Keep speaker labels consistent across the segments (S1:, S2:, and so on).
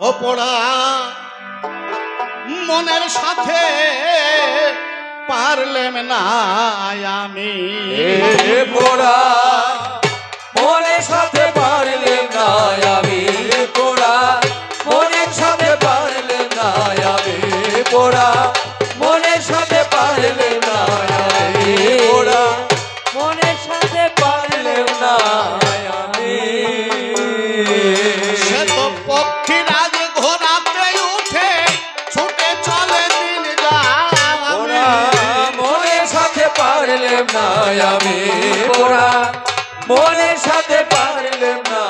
S1: ও পোড়া মনের সাথে পারলেম না আমি।
S2: পোড়া আমি। পোড়া মনের সাথে পারলেম না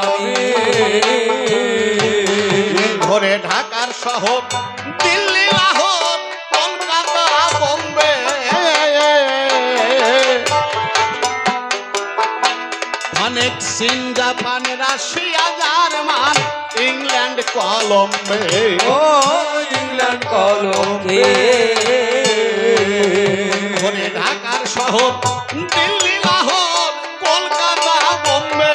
S2: আমি।
S1: ধরে ঢাকার শহর দিল্লি লাহোর কলকাতা বোম্বে। অনেক চীন জাপান রাশিয়া জার্মান ইংল্যান্ড কলম্বে।
S2: ও ইংল্যান্ড কলমে
S1: ধরে ঢাকার শহর দিল্লি লাহোর কলকাতা বোম্বে।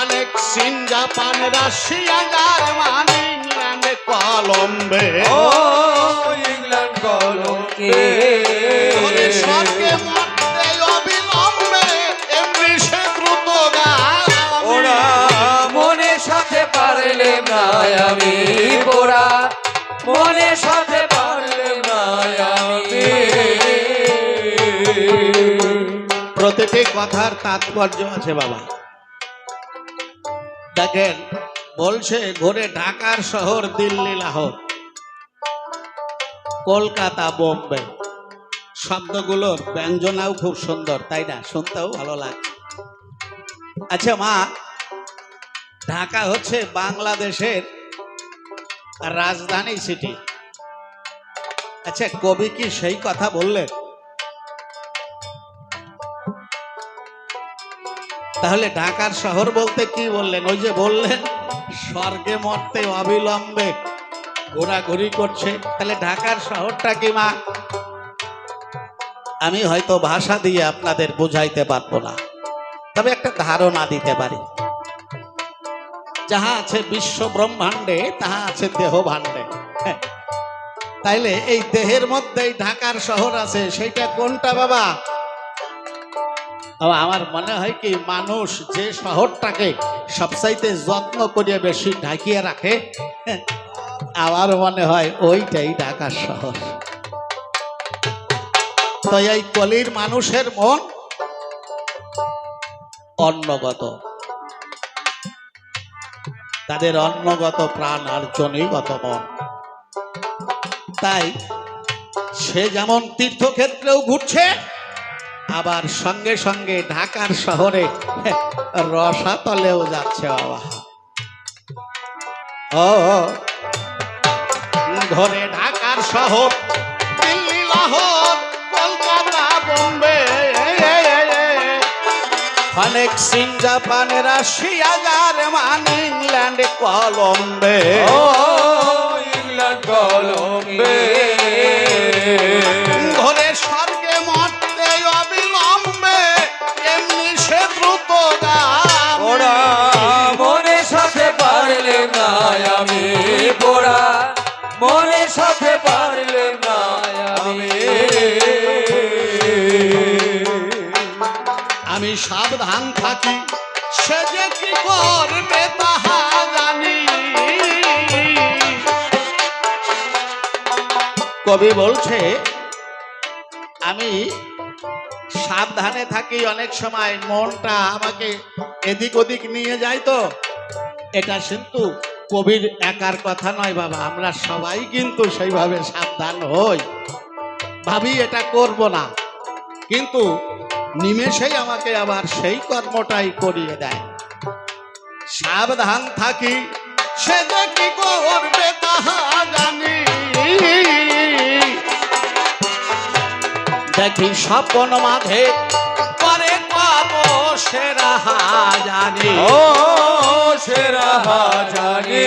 S1: অনেক চীন জাপান রাশিয়া জার্মান ইংল্যান্ড কলম্বে
S2: ও ইংল্যান্ড কলমে
S1: ধরে স্বর্গে মরতে অবিলম্বে এমনি সে দ্রুত
S2: ওরা মনের সাথে পারলেম না আমি।
S1: কথার তাৎপর্য আছে বাবা। দেখেন, বলছে, ঘুরে ঢাকার শহর, দিল্লি, লাহোর। কলকাতা, বোম্বে। শব্দগুলোর ব্যঞ্জনাও খুব সুন্দর, তাই না? শুনতেও ভালো লাগছে। আচ্ছা মা, ঢাকা হচ্ছে বাংলাদেশের রাজধানী সিটি আচ্ছা কবি কি সেই কথা বললেন? তাহলে ঢাকার শহর বলতে কি বললেন? ওই যে বললেন, স্বর্গে মরতে অবিলম্বে ঘোরাঘুরি করছে। তাহলে ঢাকার শহরটা কি, মা? আমি হয়তো ভাষা দিয়ে আপনাদের বুঝাইতে পারব না। তবে একটা ধারণা দিতে পারি। যাহা আছে বিশ্ব ব্রহ্মাণ্ডে, তাহা আছে দেহ ভাণ্ডে। হ্যাঁ। তাইলে এই দেহের মধ্যেই ঢাকার শহর আছে, সেইটা কোনটা বাবা? আমার মনে হয় কি মানুষ যে শহরটাকে সবচাইতে যত্ন করে বেশি ঢাকিয়ে রাখে, আমার মনে হয় ওইটাই ঢাকার শহর। তো এই কলির মানুষের মন অন্নগত। তাদের অন্নগত প্রাণ আর জনিগত মন। তাই সে যেমন তীর্থক্ষেত্রেও ঘুরছে আবার সঙ্গে সঙ্গে ঢাকার শহরে রসাতলেও যাচ্ছে বাবা। ও ধরে ঢাকার শহর, দিল্লি, লাহোর, কলকাতা, বোম্বে। অনেক চীন জাপান, রাশিয়া, জার্মান, ইংল্যান্ড, কলম্বে।
S2: ও, ইংল্যান্ড কলমে আমি
S1: সাবধান থাকি। সে যে কি করবে তাহা জানি। কবি বলছে, আমি সাবধানে থাকি অনেক সময়, মনটা আমাকে এদিক ওদিক নিয়ে যায় তো। এটা কিন্তু কবির একার কথা নয় বাবা, আমরা সবাই কিন্তু সেইভাবে সাবধান হই। ভাবি এটা করব না, কিন্তু নিমেষেই আমাকে আবার সেই কর্মটাই করিয়ে দেয়। সাবধান থাকি সে যে কি করবে তাহা জানি। দেখি স্বপ্ন মাঝে পরে পাব সেরা জানি
S2: ও সেরা জানি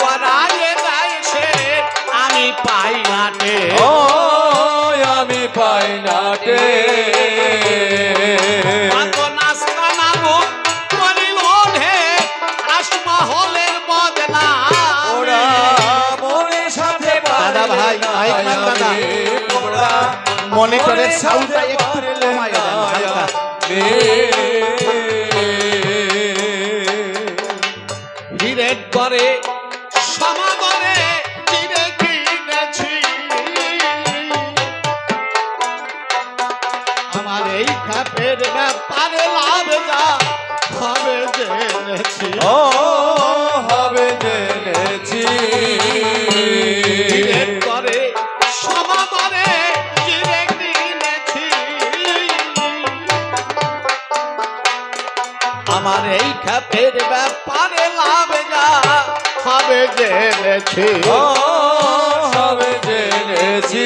S1: মনিটরের সাউন্ডটা একটু কমায় দেন হালকা। করে আমার এই খ্যাপের ব্যাপারে লাভ যা। হবে জেনেছি।
S2: হবে জেনেছি।